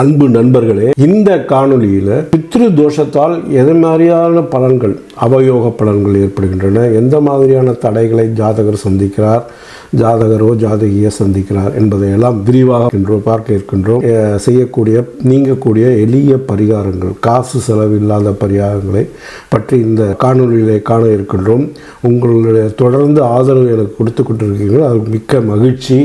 அன்பு நண்பர்களே இந்த காணொளியில் பித்ரு தோஷத்தால் எது மாதிரியான பலன்கள் அவயோக பலன்கள் ஏற்படுகின்றன. எந்த மாதிரியான தடைகளை ஜாதகர் சந்திக்கிறார் ஜாதகரோ ஜாதகியோ சந்திக்கிறார் என்பதை எல்லாம் விரிவாக இன்று பார்க்க இருக்கின்றோம். செய்யக்கூடிய நீங்கக்கூடிய எளிய பரிகாரங்கள் காசு செலவில்லாத பரிகாரங்களை பற்றி இந்த காணொலியிலே காண இருக்கின்றோம். உங்களுடைய தொடர்ந்து ஆதரவு எனக்கு கொடுத்து கொண்டிருக்கீர்கள் அது மிக்க மகிழ்ச்சி.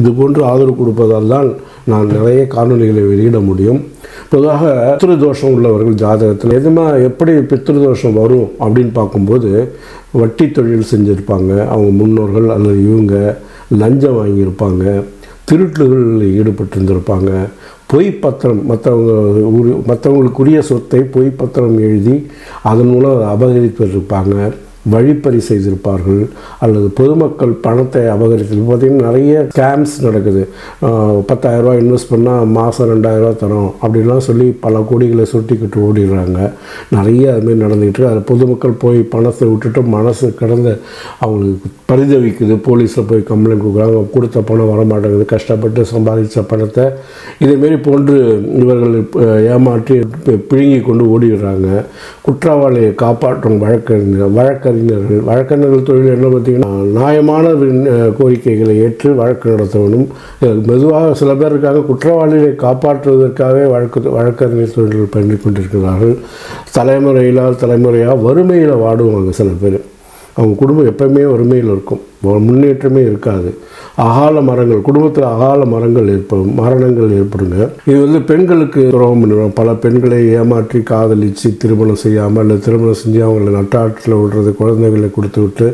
இது போன்று ஆதரவு கொடுப்பதால் தான் நான் நிறைய காணொலிகளை வெளியிட முடியும். பொதுவாக பித்ருதோஷம் உள்ளவர்கள் ஜாதகத்தில் எதுமா எப்படி பித்ரு தோஷம் வரும் அப்படின்னு பார்க்கும்போது வட்டி தொழில் செஞ்சுருப்பாங்க. அவங்க முன்னோர்கள் அல்லது இவங்க லஞ்சம் வாங்கியிருப்பாங்க. திருட்டுகளில் ஈடுபட்டிருந்திருப்பாங்க. பொய் பத்திரம் மற்றவங்க உரி மற்றவங்களுக்குரிய சொத்தை பொய் பத்திரம் எழுதி அதன் மூலம் அபகரித்திருப்பாங்க. வழிப்பறி செய்திருப்பார்கள். அல்லது பொதுமக்கள் பணத்தை அபகரித்து பார்த்திங்கன்னா நிறைய ஸ்கேம்ஸ் நடக்குது. பத்தாயிரரூபா இன்வெஸ்ட் பண்ணால் மாதம் ரெண்டாயிரரூபா தரோம் அப்படின்லாம் சொல்லி பல கோடிகளை சுட்டிக்கிட்டு ஓடிடுறாங்க. நிறைய அதுமாரி நடந்துக்கிட்டு அது பொதுமக்கள் போய் பணத்தை விட்டுட்டு மனசு கடந்த அவங்களுக்கு பரிதவிக்குது. போலீஸில் போய் கம்ப்ளைண்ட் கொடுக்குறாங்க. கொடுத்த பணம் வர மாட்டேங்குது கஷ்டப்பட்டு சம்பாதித்த பணத்தை இதேமாரி போன்று இவர்கள் ஏமாற்றி பிழுங்கி கொண்டு ஓடிடுறாங்க. குற்றவாளியை காப்பாற்றும் வழக்கறிஞர் வழக்கறிஞர்கள் வழக்கறிஞர்கள் தொழில் என்ன பார்த்தீங்கன்னா நியாயமான கோரிக்கைகளை ஏற்று வழக்கு நடத்தவனும் மெதுவாக சில பேர் இருக்காங்க குற்றவாளிகளை காப்பாற்றுவதற்காகவே வழக்கு வழக்கறிஞர் தொழில்கள் பண்ணி கொண்டிருக்கிறார்கள். தலைமுறையிலால் தலைமுறையாக வறுமையில் வாடுவாங்க சில பேர். அவங்க குடும்பம் எப்பவுமே வறுமையில் இருக்கும். முன்னேற்றமே இருக்காது. அகால மரங்கள் குடும்பத்தில் அகால மரங்கள் ஏற்படும் மரணங்கள் ஏற்படுங்க. இது வந்து பெண்களுக்கு துரோகம் பண்ணுவாங்க. பல பெண்களை ஏமாற்றி காதலிச்சு திருமணம் செய்யாமல் இல்லை திருமணம் செஞ்சு அவங்களை நட்டாற்றில் விடுறது குழந்தைகளை கொடுத்து விட்டு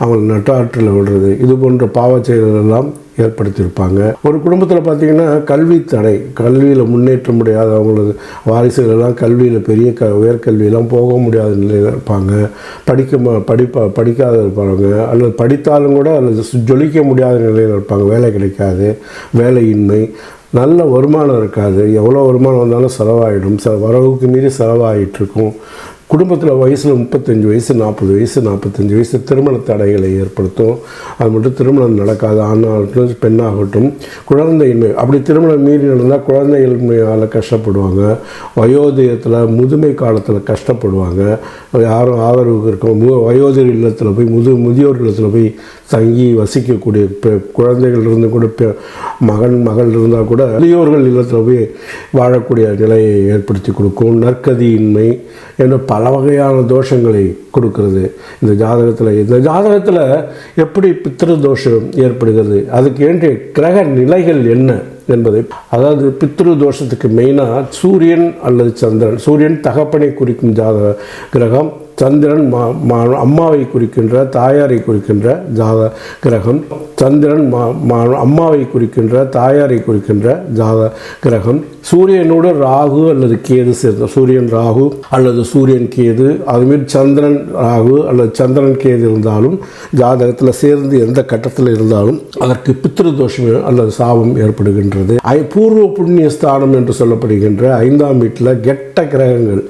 அவங்களை நட்டாற்றில் விடுறது இது போன்ற பாவச் செயல்கள் எல்லாம் ஏற்படுத்தியிருப்பாங்க. ஒரு குடும்பத்தில் பார்த்தீங்கன்னா கல்வி தடை. கல்வியில் முன்னேற்ற முடியாத அவங்களது வாரிசுகள் எல்லாம் கல்வியில் பெரிய க உயர்கல்வியெல்லாம் போக முடியாத நிலையில் இருப்பாங்க. படிக்க ம- படிப்ப படிக்காத இருப்பாங்க. அல்லது படித்தாலும் கூட அல்லது ஜொலிக்க முடியாத நிலையில் இருப்பாங்க. வேலை கிடைக்காது. வேலையின்மை. நல்ல வருமானம் இருக்காது. எவ்வளோ வருமானம் வந்தாலும் செலவாயிடும். ச வரவுக்கு மீறி செலவாகிட்டு இருக்கும் குடும்பத்தில் வயசில் முப்பத்தஞ்சு வயசு நாற்பது வயசு நாற்பத்தஞ்சு வயசு திருமண தடைகளை ஏற்படுத்தும். அது மட்டும் திருமணம் நடக்காது. ஆணாகட்டும் பெண்ணாகட்டும் குழந்தையின்மை அப்படி திருமணம் மீறி நடந்தால் குழந்தைகள் கஷ்டப்படுவாங்க. வயோதயத்தில் முதுமை காலத்தில் கஷ்டப்படுவாங்க. யாரும் ஆதரவுக்கு இருக்கும் மு இல்லத்தில் போய் முது முதியோர் இல்லத்தில் போய் தங்கி வசிக்கக்கூடிய பெ- குழந்தைகள் இருந்து கூட பெ- மகன் மகள் இருந்தால் கூட முதியோர்கள் இல்லத்தில் போய் வாழக்கூடிய நிலையை ஏற்படுத்தி கொடுக்கும். நற்கதியின்மை என்ற பல வகையான தோஷங்களை கொடுக்கிறது. இந்த ஜாதகத்தில் இந்த ஜாதகத்தில் எப்படி பித்திரு தோஷம் ஏற்படுகிறது? அதுக்கு வேண்டிய கிரக நிலைகள் என்ன என்பதை அதாவது பித்ரு தோஷத்துக்கு மெயினாக சூரியன் அல்லது சந்திரன் சூரியன் தகப்பனை குறிக்கும் ஜாதக கிரகம் சந்திரன் மா மா அம்மாவை குறிக்கின்ற தாயாரை குறிக்கின்ற ஜாத கிரகம். சந்திரன் மா மா அம்மாவை குறிக்கின்ற தாயாரை குறிக்கின்ற ஜாத கிரகம். சூரியனோடு ராகு அல்லது கேது சேர்ந்த சூரியன் ராகு அல்லது சூரியன் கேது அதுமாரி சந்திரன் ராகு அல்லது சந்திரன் கேது இருந்தாலும் ஜாதகத்தில் சேர்ந்து எந்த கட்டத்தில் இருந்தாலும் அதற்கு பித்ரு தோஷம் அல்லது சாபம் ஏற்படுகின்றது. ஐ பூர்வ புண்ணிய ஸ்தானம் என்று சொல்லப்படுகின்ற ஐந்தாம் வீட்டில் கெட்ட கிரகங்கள்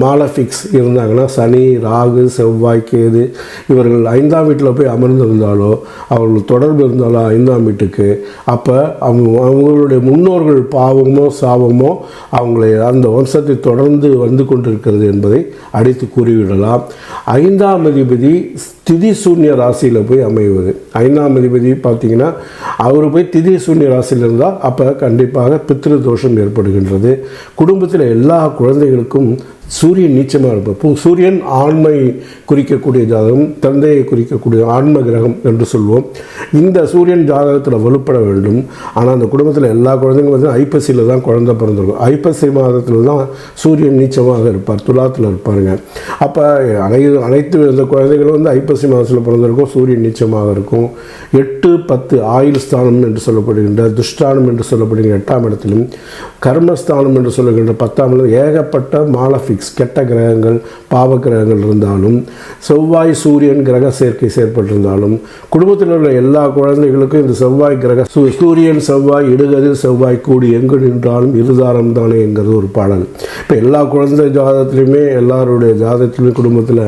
மாலஃபிக்ஸ் இருந்தாங்கன்னா சனி ராகு செவ்வாய் கேது இவர்கள் ஐந்தாம் வீட்டில் போய் அமர்ந்திருந்தாலோ அவர்கள் தொடர்பு இருந்தாலோ ஐந்தாம் வீட்டுக்கு அப்போ அவங்க அவங்களுடைய முன்னோர்கள் பாவமோ சாபமோ அவங்களை அந்த வம்சத்தை தொடர்ந்து வந்து கொண்டிருக்கிறது என்பதை அடித்து கூறிவிடலாம். ஐந்தாம் அதிபதி திதி சூன்ய ராசியில் போய் அமைவது. ஐந்தாம் அதிபதி பார்த்தீங்கன்னா அவர் போய் திதி சூன்ய ராசியில் இருந்தால் அப்போ கண்டிப்பாக பித்ரு தோஷம் ஏற்படுகின்றது. குடும்பத்தில் எல்லா குழந்தைகளுக்கும் சூரியன் நீச்சமாக இருப்பார் பூ சூரியன் ஆண்மை குறிக்கக்கூடிய ஜாதகம் தந்தையை குறிக்கக்கூடிய ஆன்ம கிரகம் என்று சொல்வோம். இந்த சூரியன் ஜாதகத்தில் வலுப்பட வேண்டும். ஆனால் அந்த குடும்பத்தில் எல்லா குழந்தைங்களும் வந்து ஐப்பசியில் தான் குழந்தை பிறந்திருக்கும். ஐப்பசி மாதத்தில் தான் சூரியன் நீச்சமாக இருப்பார். துலாத்தில் இருப்பாருங்க. அப்போ அனை அனைத்து இந்த குழந்தைகளும் வந்து ஐப்பசி மாதத்தில் பிறந்திருக்கும். சூரியன் நீச்சமாக இருக்கும். எட்டு பத்து ஆயுள் ஸ்தானம் என்று சொல்லப்படுகின்ற துஷ்டானம் என்று சொல்லப்படுகின்ற எட்டாம் இடத்திலும் கர்மஸ்தானம் என்று சொல்லுகின்ற பத்தாம் இடம் ஏகப்பட்ட மாலஃபிக்ஸ் கெட்ட கிரகங்கள் பாவ கிரகங்கள் இருந்தாலும் செவ்வாய் சூரியன் கிரக சேர்க்கை செயற்பட்டிருந்தாலும் குடும்பத்தில் உள்ள எல்லா குழந்தைகளுக்கும் இந்த செவ்வாய் கிரக சூ- சூரியன் செவ்வாய் இடுகதில் செவ்வாய் கூடி எங்கு நின்றாலும் இருதாரம் தானே என்கிறது ஒரு பாடல். இப்போ எல்லா குழந்தை ஜாதத்திலையுமே எல்லாருடைய ஜாதத்திலும் குடும்பத்தில்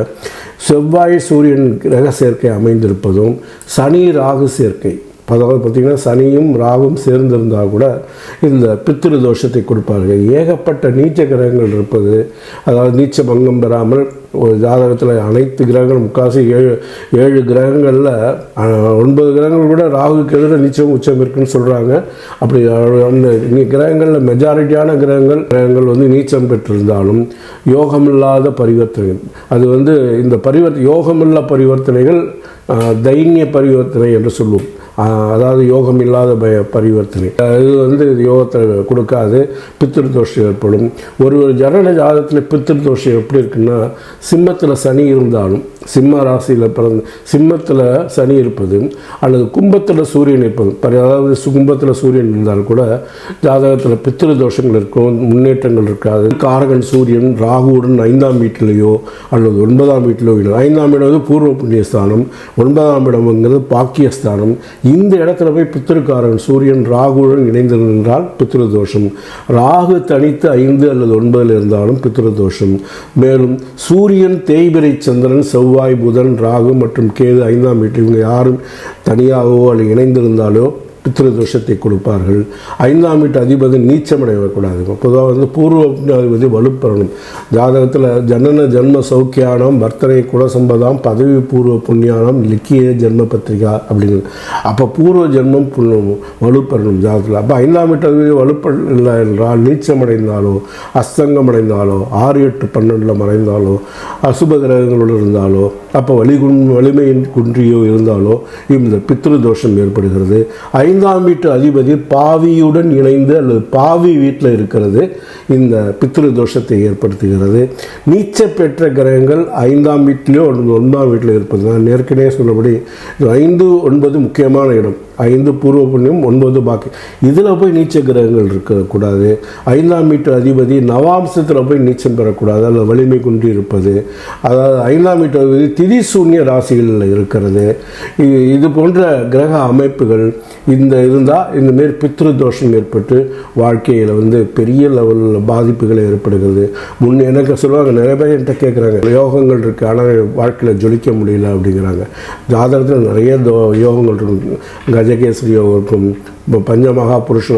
செவ்வாய் சூரியன் கிரக சேர்க்கை அமைந்திருப்பதும் சனி ராகு சேர்க்கை. அதாவது பார்த்திங்கன்னா சனியும் ராகும் சேர்ந்திருந்தால் கூட இந்த பித்திரு தோஷத்தை கொடுப்பார்கள். ஏகப்பட்ட நீச்ச கிரகங்கள் இருப்பது அதாவது நீச்ச பங்கம் பெறாமல் ஒரு ஜாதகத்தில் அனைத்து கிரகங்களும் முக்காசி ஏழு ஏழு கிரகங்களில் ஒன்பது கிரகங்கள் கூட ராகுக்கு எதிராக நீச்சம் உச்சம் இருக்குன்னு சொல்கிறாங்க அப்படி கிரகங்களில் மெஜாரிட்டியான கிரகங்கள் கிரகங்கள் வந்து நீச்சம் பெற்றிருந்தாலும் யோகமில்லாத பரிவர்த்தனை அது வந்து இந்த பரிவர்த்த யோகமில்லா பரிவர்த்தனைகள் தைன்ய பரிவர்த்தனை என்று சொல்லுவோம். அதாவது யோகம் இல்லாத பய பரிவர்த்தனை. இது வந்து யோகத்தை கொடுக்காது பித்திரு தோஷம் ஏற்படும். ஒரு ஒரு ஜனன ஜாதகத்தில் பித்திரு தோஷம் எப்படி இருக்குன்னா சிம்மத்தில் சனி இருந்தாலும் சிம்ம ராசியில் பிறந்த சிம்மத்தில் சனி இருப்பது அல்லது கும்பத்தில் சூரியன் இருப்பது. அதாவது கும்பத்தில் சூரியன் இருந்தால் கூட ஜாதகத்தில் பித்திரு தோஷங்கள் இருக்கும் முன்னேற்றங்கள் இருக்காது. காரகன் சூரியன் ராகுவுடன் ஐந்தாம் வீட்டிலேயோ அல்லது ஒன்பதாம் வீட்டிலோ இல்லை. ஐந்தாம் இடம் வந்து பூர்வ புண்ணியஸ்தானம் ஒன்பதாம் இடம்ங்கிறது பாக்கியஸ்தானம் இந்த இடத்துல போய் பித்திருக்காரகன் சூரியன் ராகுவுடன் இணைந்திருந்தால் பித்திரு தோஷம் ராகு தனித்து ஐந்து அல்லது ஒன்பதில் இருந்தாலும் பித்திரு தோஷம் மேலும் சூரியன் தேய்பிரை சந்திரன் செவ்வாய் புதன் ராகு மற்றும் கேது ஐந்தாம் வீட்டில் இவங்க யாரும் தனியாகவோ அல்லது இணைந்திருந்தாலோ பித்திரு தோஷத்தை கொடுப்பார்கள். ஐந்தாம் வீட்டு அதிபதி நீச்சமடையக்கூடாது. பொதுவாக வந்து பூர்வ அதிபதி வலுப்பெறணும். ஜாதகத்தில் ஜனன ஜென்ம சௌக்கியானம் வர்த்தனை குலசம்பதாம் பதவி பூர்வ புண்ணியானம் லிக்கிய ஜென்ம பத்திரிகா அப்படிங்கிறது அப்போ பூர்வ ஜென்மம் புண்ணும் வலுப்பெறணும் ஜாதகத்தில். அப்போ ஐந்தாம் வீட்டு அதிபதி வலுப்படலை என்றால் நீச்சமடைந்தாலோ அஸ்தங்கம் அடைந்தாலோ ஆறு எட்டு பன்னெண்டில் மறைந்தாலோ அசுப கிரகங்களோடு இருந்தாலோ அப்போ வலிகுண் வலிமையின் குன்றியோ இருந்தாலோ இந்த பித்ரு தோஷம் ஏற்படுகிறது. ஐந்தாம் வீட்டு அதிபதி பாவியுடன் இணைந்து அல்லது பாவி வீட்டில் இருக்கிறது இந்த பித்ரு தோஷத்தை ஏற்படுத்துகிறது. நீச்ச பெற்ற கிரகங்கள் ஐந்தாம் வீட்டிலையோ அல்லது ஒன்பதாம் வீட்டில் இருப்பது நான் ஏற்கனவே சொன்னபடி ஐந்து ஒன்பது முக்கியமான இடம். ஐந்து பூர்வ புண்ணியம் ஒன்பது பாக்கி. இதில் போய் நீச்ச கிரகங்கள் இருக்கக்கூடாது. ஐந்தாம் வீட்டு அதிபதி நவாம்சத்தில் போய் நீச்சம் பெறக்கூடாது. அதில் வலிமை குன்றி இருப்பது. அதாவது ஐந்தாம் வீட்டு அதிபதி திதி சூன்ய ராசிகளில் இருக்கிறது. இது இது போன்ற கிரக அமைப்புகள் இந்த இருந்தால் இந்தமாரி பித்ரு தோஷம் ஏற்பட்டு வாழ்க்கையில் வந்து பெரிய லெவலில் பாதிப்புகள் ஏற்படுகிறது. முன் எனக்கு சொல்லுவாங்க நிறைய பேர் என்கிட்ட கேட்குறாங்க யோகங்கள் இருக்குது ஆனால் வாழ்க்கையில் ஜொலிக்க முடியல அப்படிங்கிறாங்க. ஜாதகத்தில் நிறைய யோகங்கள் இருக்கும் கஜகேசரி யோகம் இருக்கும் இப்போ பஞ்சமகா புருஷ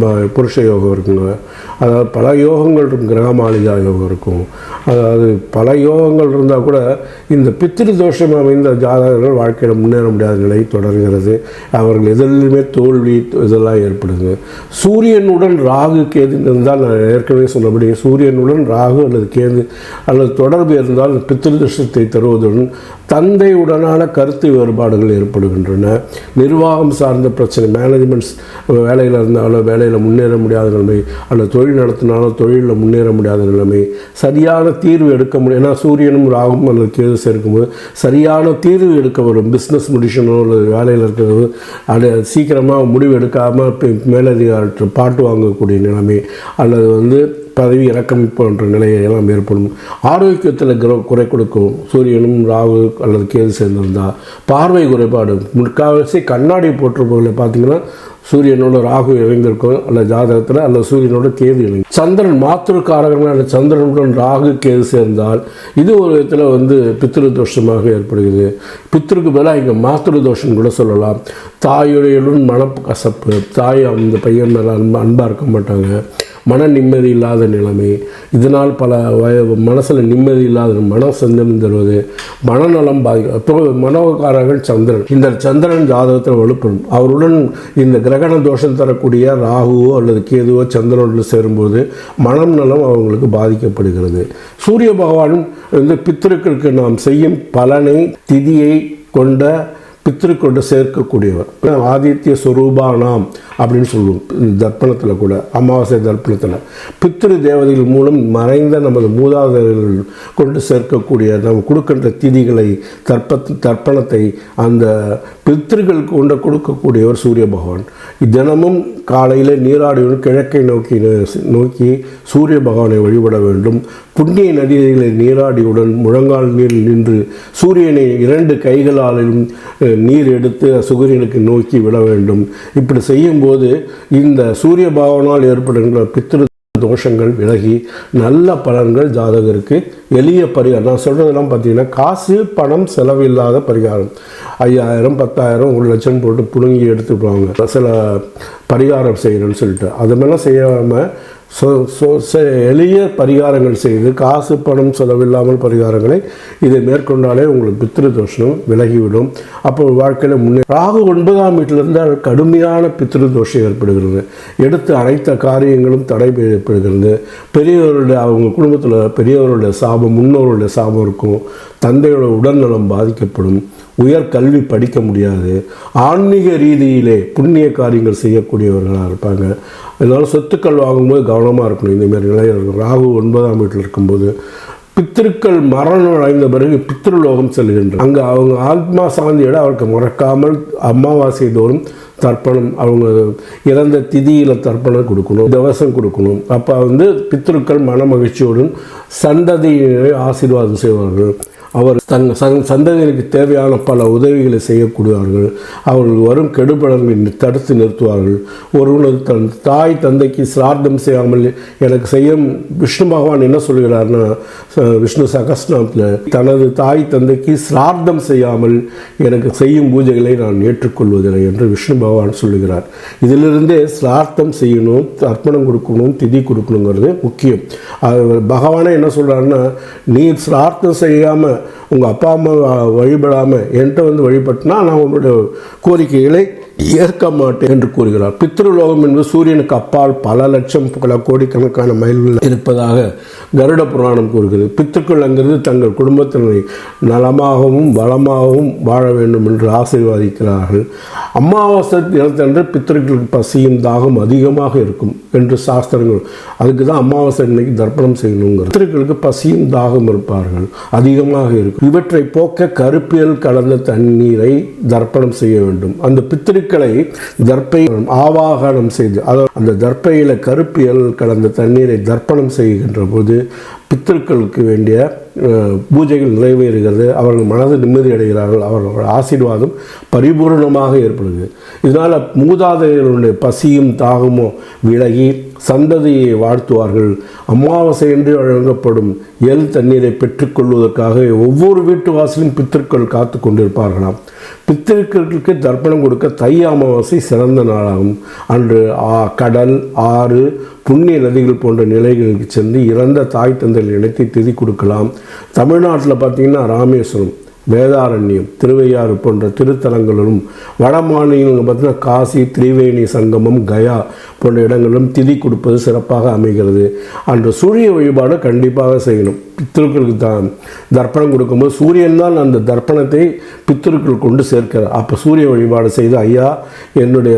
ம- புருஷ யோகம் இருக்குங்க. அதாவது பல யோகங்கள் இருக்கும் கிரகமாளிகா யோகம் இருக்கும். அதாவது பல யோகங்கள் இருந்தால் கூட இந்த பித்திரு தோஷம் அமைந்த ஜாதகர்கள் வாழ்க்கையில் முன்னேற முடியாத நிலை தொடர்கிறது. அவர்கள் எதிலுமே தோல்வி இதெல்லாம் ஏற்படுது. சூரியனுடன் ராகு கேது இருந்தால் நான் ஏற்கனவே சொன்னபடி சூரியனுடன் ராகு அல்லது கேது அல்லது தொடர்பு இருந்தால் பித்திரு தோஷத்தை தருவதுடன் தந்தையுடனான கருத்து வேறுபாடுகள் ஏற்படுகின்றன. நிர்வாகம் சார்ந்த பிரச்சனை மேனேஜ்மெண்ட் ஸ்டூடெண்ட்ஸ் வேலையில் இருந்தாலும் வேலையில் முன்னேற முடியாத நிலைமை அல்லது தொழில் நடத்தினாலும் தொழிலில் முன்னேற முடியாத நிலைமை சரியான தீர்வு எடுக்க முடியும் ஏன்னா சூரியனும் ராகும் அல்லது கேது சேர்க்கும்போது சரியான தீர்வு எடுக்க வரும். பிஸ்னஸ் முடிஷனோ அல்லது வேலையில் இருக்கிறது அது சீக்கிரமாக முடிவு எடுக்காமல் மேலதிகாரி பாட்டு வாங்கக்கூடிய நிலைமை அல்லது வந்து பதவி இறக்கம் போன்ற நிலையை எல்லாம் ஏற்படும். ஆரோக்கியத்தில் கிர குறை கொடுக்கும். சூரியனும் ராகு அல்லது கேது சேர்ந்திருந்தால் பார்வை குறைபாடு. முக்கால்வாசி கண்ணாடி போட்டிருப்பவர்களை பார்த்தீங்கன்னா சூரியனோட ராகு இணைந்திருக்கும். அல்லது ஜாதகத்தில் அல்ல சூரியனோட கேது இணைந்து. சந்திரன் மாத்திருக்காரகங்கள் சந்திரனுடன் ராகு கேது சேர்ந்தால் இது ஒரு விதத்தில் வந்து பித்திரு தோஷமாக ஏற்படுகிறது. பித்திருக்கு பதிலாக இங்கே மாத்திரு தோஷம் கூட சொல்லலாம். தாயுடையுடன் மனக்கசப்பு. தாய் அந்த பையன் மேலே அன்பாக இருக்க மாட்டாங்க. மன நிம்மதி இல்லாத நிலைமை. இதனால் பல வய மனசில் நிம்மதி இல்லாத மன சந்திருந்துருவது தருவது. மனநலம் பாதிக்கும். இப்போ மனோகாரர்கள் சந்திரன். இந்த சந்திரன் ஜாதகத்தில் வலுப்படும் அவருடன் இந்த கிரகண தோஷம் தரக்கூடிய ராகுவோ அல்லது கேதுவோ சந்திரனோடு சேரும்போது மனம் நலம் அவங்களுக்கு பாதிக்கப்படுகிறது. சூரிய பகவானும் வந்து பித்திருக்களுக்கு நாம் செய்யும் பலனை திதியை கொண்ட பித்திரு கொண்டு சேர்க்கக்கூடியவர் ஆதித்ய சுரூபானாம் அப்படின்னு சொல்லுவோம். இந்த தர்ப்பணத்தில் கூட அமாவாசை தர்ப்பணத்தில். பித்திரு தேவதைகள் மூலம் மறைந்த நமது மூதாதையர்கள் கொண்டு சேர்க்கக்கூடிய நம்ம கொடுக்கின்ற திதிகளை தர்ப்ப தர்ப்பணத்தை அந்த பித்திருக்கள் கொண்டு கொடுக்கக்கூடியவர் சூரிய பகவான். தினமும் காலையில் நீராடியுடன் கிழக்கை நோக்கி நோக்கி சூரிய பகவானை வழிபட வேண்டும். புண்ணிய நதிகளை நீராடியுடன் முழங்கால் நீர் நின்று சூரியனை இரண்டு கைகளாலும் நீர் எடுத்து சூரியனுக்கு நோக்கி விட வேண்டும். இப்படி செய்யும்போது இந்த சூரிய பகவானால் ஏற்படுகின்ற பித்திரு தோஷங்கள் விலகி நல்ல பலன்கள் ஜாதகருக்கு எளிய பரிகாரம். நான் சொல்கிறதெல்லாம் பார்த்தீங்கன்னா காசு பணம் செலவில்லாத பரிகாரம். ஐயாயிரம் பத்தாயிரம் ஒரு லட்சம் போட்டு புழுங்கி எடுத்துக்குவாங்க சில பரிகாரம் செய்கிறேன்னு சொல்லிட்டு. அது மாதிரிலாம் செய்யாமல் எளிய பரிகாரங்கள் செய்து காசு பணம் செலவில்லாமல் பரிகாரங்களை இதை மேற்கொண்டாலே உங்களுக்கு பித்ரு தோஷம் விலகிவிடும். அப்போ வாழ்க்கையில் முன்னே ராகு ஒன்பதாம் வீட்டில் இருந்தால் கடுமையான பித்ரு தோஷம் ஏற்படுகிறது. எடுத்து அனைத்த காரியங்களும் தடை ஏற்படுகிறது. பெரியவருடைய அவங்க குடும்பத்தில் பெரியவருடைய சாபம் முன்னோருடைய சாபம் இருக்கும். தந்தையோட உடல்நலம் பாதிக்கப்படும். உயர் கல்வி படிக்க முடியாது. ஆன்மீக ரீதியிலே புண்ணிய காரியங்கள் செய்யக்கூடியவர்களாக இருப்பாங்க. அதனால் சொத்துக்கள் வாங்கும்போது கவனமாக இருக்கணும். இந்தமாரி நிலையில் இருக்கும் ராகு ஒன்பதாம் வீட்டில் இருக்கும்போது பித்திருக்கள் மரணம் அடைந்த பிறகு பித்ருலோகம் செல்கின்றனர் அங்கே அவங்க ஆத்மா சாந்தியோட அவருக்கு மறக்காமல் அமாவாசை தோறும் தர்ப்பணம் அவங்க இறந்த திதியில் தர்ப்பணம் கொடுக்கணும் தவசம் கொடுக்கணும். அப்போ வந்து பித்திருக்கள் மன மகிழ்ச்சியோடும் சந்ததியினரை ஆசீர்வாதம் செய்வார்கள். அவர் தன் சந் சந்ததிகளுக்கு தேவையான பல உதவிகளை செய்யக்கூடியவர்கள். அவர்கள் வரும் கெடுபடங்களை தடுத்து நிறுத்துவார்கள். ஒருவனது தன் தாய் தந்தைக்கு சிரார்த்தம் செய்யாமல் எனக்கு செய்யும் விஷ்ணு பகவான் என்ன சொல்கிறார்னா விஷ்ணு சகஸ்நாமத்தில் தனது தாய் தந்தைக்கு சிரார்த்தம் செய்யாமல் எனக்கு செய்யும் பூஜைகளை நான் ஏற்றுக்கொள்வதில்லை என்று விஷ்ணு பகவான் சொல்லுகிறார். இதிலிருந்தே சிரார்த்தம் செய்யணும் தர்ப்பணம் கொடுக்கணும் திதி கொடுக்கணுங்கிறது முக்கியம். பகவானே என்ன சொல்கிறாருன்னா நீ சிரார்த்தம் செய்யாமல் உங்கள் அப்பா அம்மா வழிபடாமல் என்கிட்ட வந்து வழிபட்டினா நான் உங்களுடைய கோரிக்கைகளை ஏற்க மாட்டேன் என்று கூறுகிறார். பித்ருலோகம் என்பது சூரியனுக்கு அப்பால் பல லட்சம் பல கோடிக்கணக்கான மைல்கள் இருப்பதாக கருட புராணம் கூறுகிறது. பித்துக்கள்ங்கிறது தங்கள் குடும்பத்தினரை நலமாகவும் வளமாகவும் வாழ வேண்டும் என்று ஆசீர்வாதிக்கிறார்கள். அமாவாசை தினத்தன்று பித்திருக்களுக்கு பசியும் தாகம் அதிகமாக இருக்கும் என்று சாஸ்திரங்கள் அதுக்கு தான் அமாவாசை இன்னைக்கு தர்ப்பணம் செய்யணுங்கிறது. பித்திருக்களுக்கு பசியும் தாகம் இருப்பார்கள். அதிகமாக இருக்கும். இவற்றை போக்க கருப்பியல் கலந்த தண்ணீரை தர்ப்பணம் செய்ய வேண்டும். அந்த பித்திருக்களை தர்ப்பை ஆவாகனம் செய்து அதாவது அந்த தர்ப்பையில் கருப்பியல் கலந்த தண்ணீரை தர்ப்பணம் செய்கின்ற போது பித்திருக்களுக்கு வேண்டிய பூஜைகள் நிறைவேறுகிறது. அவர்கள் மனது நிம்மதி அடைகிறார்கள். அவர்கள் ஆசீர்வாதம் பரிபூர்ணமாக ஏற்படுது. இதனால் மூதாதையர்களுடைய பசியும் தாகமும் விலகி சந்ததியை வாழ்த்துவார்கள். அமாவாசை என்று வழங்கப்படும் எல் தண்ணீரை பெற்றுக்கொள்வதற்காக ஒவ்வொரு வீட்டு வாசலும் பித்திருக்கள் காத்து கொண்டிருப்பார்களாம். பித்திருக்களுக்கு தர்ப்பணம் கொடுக்க தை அமாவாசை சிறந்த நாளாகும். அன்று ஆ கடல் ஆறு புண்ணிய நதிகள் போன்ற நிலைகளுக்கு சென்று இறந்த தாய் தந்தைகள் இணைத்து திதி கொடுக்கலாம். தமிழ்நாட்டில் பார்த்தீங்கன்னா ராமேஸ்வரம். வேதாரண்யம் திருவையாறு போன்ற திருத்தலங்களிலும் வட மாநிலங்கள் பார்த்தீங்கன்னா காசி திரிவேணி சங்கமம் கயா போன்ற இடங்களிலும் திதி கொடுப்பது சிறப்பாக அமைகிறது. அன்று சூரிய வழிபாடு கண்டிப்பாக செய்யணும். பித்திருக்களுக்கு தான் தர்ப்பணம் கொடுக்கும்போது சூரியன் தான் அந்த தர்ப்பணத்தை பித்திருக்கள் கொண்டு சேர்க்கிறார். அப்போ சூரிய வழிபாடு செய்து ஐயா என்னுடைய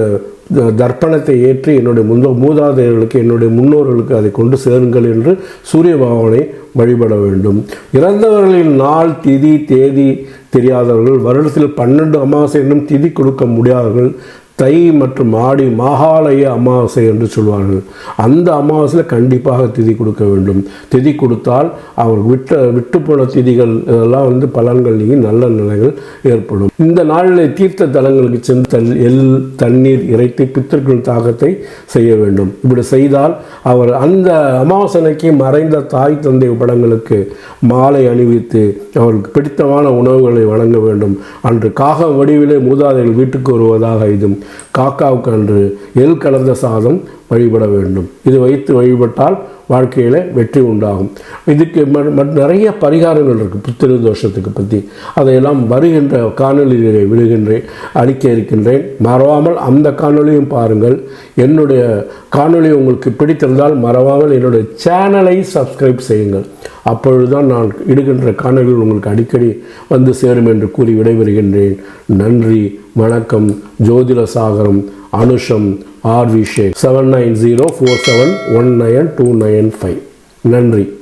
தர்ப்பணத்தை ஏற்றி என்னுடைய முந்த மூதாதையர்களுக்கு என்னுடைய முன்னோர்களுக்கு அதை கொண்டு சேருங்கள் என்று சூரிய பகவானை வழிபட வேண்டும். இறந்தவர்களின் நாள் திதி தேதி தெரியாதவர்கள் வருடத்தில் பன்னெண்டு அமாவாசை என்னும் திதி கொடுக்க முடியாதவர்கள் தை மற்றும் ஆடி மகாலய அமாவாசை என்று சொல்வார்கள். அந்த அமாவாசையில் கண்டிப்பாக திதி கொடுக்க வேண்டும். திதி கொடுத்தால் அவர் விட்ட விட்டு போன திதிகள் இதெல்லாம் வந்து பலன்கள் நீங்கி நல்ல நிலைகள் ஏற்படும். இந்த நாளில் தீர்த்த தலங்களுக்கு சென்று தல் எல் தண்ணீர் இறைத்து பித்தர்கள் தாகத்தை செய்ய வேண்டும். இப்படி செய்தால் அவர் அந்த அமாவாசனைக்கு மறைந்த தாய் தந்தை படங்களுக்கு மாலை அணிவித்து அவருக்கு பிடித்தமான உணவுகளை வழங்க வேண்டும். அன்று காக வடிவிலே மூதாதைகள் வீட்டுக்கு வருவதாக இதும். காக்காவுக்கு அன்று எல் கலந்த சாதம் வழிபட வேண்டும். இது வைத்து வழிபட்டால் வாழ்க்கையில் வெற்றி உண்டாகும். இதுக்கு நிறைய பரிகாரங்கள் இருக்குது புத்திர தோஷத்துக்கு பற்றி அதையெல்லாம் வருகின்ற காணொலிகளை விடுகின்றேன் அளிக்க இருக்கின்றேன். மறவாமல் அந்த காணொளியும் பாருங்கள். என்னுடைய காணொளி உங்களுக்கு பிடித்திருந்தால் மறவாமல் என்னுடைய சேனலை சப்ஸ்கிரைப் செய்யுங்கள். அப்பொழுதுதான் நான் இடுகின்ற காணொலிகள் உங்களுக்கு அடிக்கடி வந்து சேரும் என்று கூறி விடைபெறுகின்றேன். நன்றி வணக்கம். ஜோதிட சாகரம் Anusham R V Sheikh seven nine zero four seven one nine two nine five நன்றி.